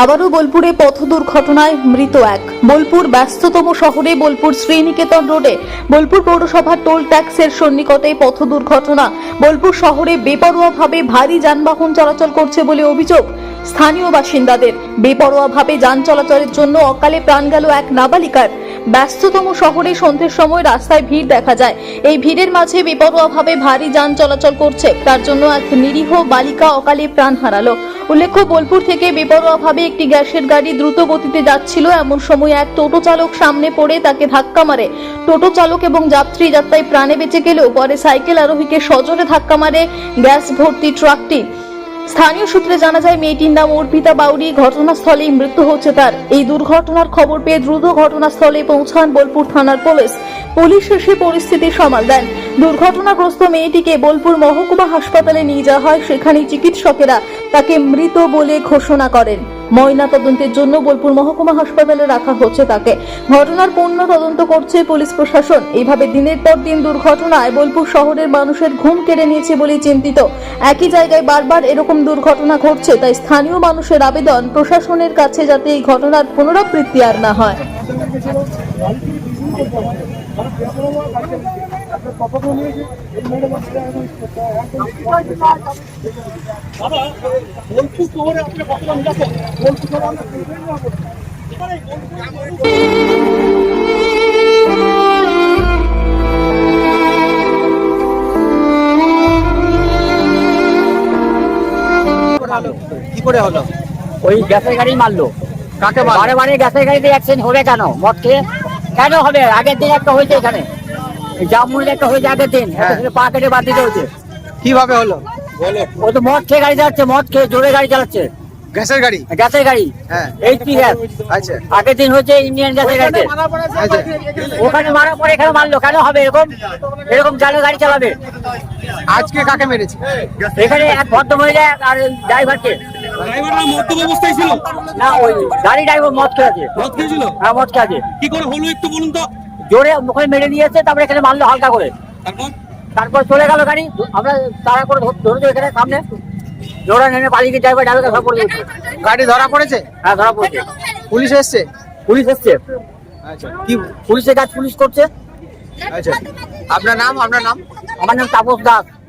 আবারও বোলপুরে পথ দুর্ঘটনায় মৃত এক। বোলপুর ব্যস্ততম শহরে বোলপুর শ্রীনিকেতন রোডে বোলপুর পৌরসভার টোল ট্যাক্সের সন্নিকটে পথ দুর্ঘটনা। বোলপুর শহরে বেপরোয়াভাবে ভারী যানবাহন চলাচল করছে বলে অভিযোগ স্থানীয় বাসিন্দাদের। বেপরোয়াভাবে যান চলাচলের জন্য অকালে প্রাণ গেল এক নাবালিকার। ব্যস্ততম শহরে সন্ধ্যের সময় রাস্তায় ভিড় দেখা যায়। এই ভিড়ের মাঝে বেপরোয়াভাবে ভারী যান চলাচল করছে। তার জন্য এক নিরীহ বালিকা অকালে প্রাণ হারালো। উল্লেখ্য, বোলপুর থেকে বেপরোয়াভাবে একটি গ্যাসের গাড়ি দ্রুত গতিতে যাচ্ছিল। এমন সময় এক টোটো চালক সামনে পড়ে তাকে ধাক্কা মারে। টোটো চালক এবং যাত্রী যাত্রায় প্রাণে বেঁচে গেলেও পরে সাইকেল আরোহীকে সজোরে ধাক্কা মারে গ্যাস ভর্তি ট্রাকটি। স্থানীয় সূত্রে জানা যায়, মেয়েটির নাম অর্পিতা বাউরি ঘটনাস্থলেই মৃত্যু হচ্ছে তার। এই দুর্ঘটনার খবর পেয়ে দ্রুত ঘটনাস্থলে পৌঁছান বোলপুর থানার পুলিশ। পুলিশ এসে পরিস্থিতি সামাল দেন। দুর্ঘটনাগ্রস্ত মেয়েটিকে বোলপুর মহকুমা হাসপাতালে নিয়ে যাওয়া হয়। সেখানে চিকিৎসকেরা তাকে মৃত বলে ঘোষণা করেন। ময়না তদন্তের জন্য বোলপুর মহকুমা হাসপাতালে রাখা হচ্ছে তাকে। ঘটনার পূর্ণ তদন্ত করছে পুলিশ প্রশাসন। এইভাবে দিনের পর দিন দুর্ঘটনায় বোলপুর শহরের মানুষের ঘুম কেড়ে নিয়েছে বলেই চিন্তিত। একই জায়গায় বারবার এরকম দুর্ঘটনা ঘটছে, তাই স্থানীয় মানুষের আবেদন প্রশাসনের কাছে যাতে এই ঘটনার পুনরাবৃত্তি আর না হয়। বাবা বোলপুর শহরে আপনি কতটা নিরাপদ বোলপুর শহরে আমরা কি করে হলো? ওই গ্যাসের গাড়ি মারলো। কাকে? বারে বারে গ্যাসের গাড়িতে অ্যাক্সিডেন্ট হবে কেন? মদ খেয়ে? কেন হবে? আগের দিন একটা হয়েছে এখানে। জামুনের একটা হয়েছে আগের দিন। হ্যাঁ। পা কেটে বাদ দিতে হয়েছে কীভাবে হলো? ও তো মদ খেয়ে গাড়ি চালাচ্ছে মদ খেয়ে জোরে গাড়ি চালাচ্ছে। গ্যাসের গাড়ি? গ্যাসের গাড়ি। হ্যাঁ। HP gas? আচ্ছা। আগের দিন হয়েছে ইন্ডিয়ান গ্যাসের গাড়িতে। আচ্ছা। ওখানে মারার পরে এখানে মারলো কেন হবে এরকম? এরকম জানে গাড়ি চালাবে। আজকে কাকে মেরেছে? এখানে এক ভদ্র মহিলা আর ড্রাইভারকে। ড্রাইভাররা অবস্থায় ছিল? না ওই গাড়ি ড্রাইভার মদ খেয়ে আছে। মদ খেয়েছিল? হ্যাঁ মদ খেয়ে আছে। কি করে হলো একটু বলুন তো? জোরে মুখে মেরে দিয়েছে তারপরে এখানে মারলো হালকা করে। তারপর? চলে গেল গাড়ি আমরা তারা করে ধরেছি এখানে সামনে। জোরে নেমে পালিয়ে গিয়ে ড্রাইভার ড্রাইভার ধরা পড়ে গাড়ি ধরা পড়েছে? হ্যাঁ ধরা পড়েছে। পুলিশ এসছে? পুলিশ এসছে। আচ্ছা। কি পুলিশের কাজ পুলিশ করছে? আচ্ছা। আপনার নাম? আপনার নাম? আমার নাম তাপস দাস।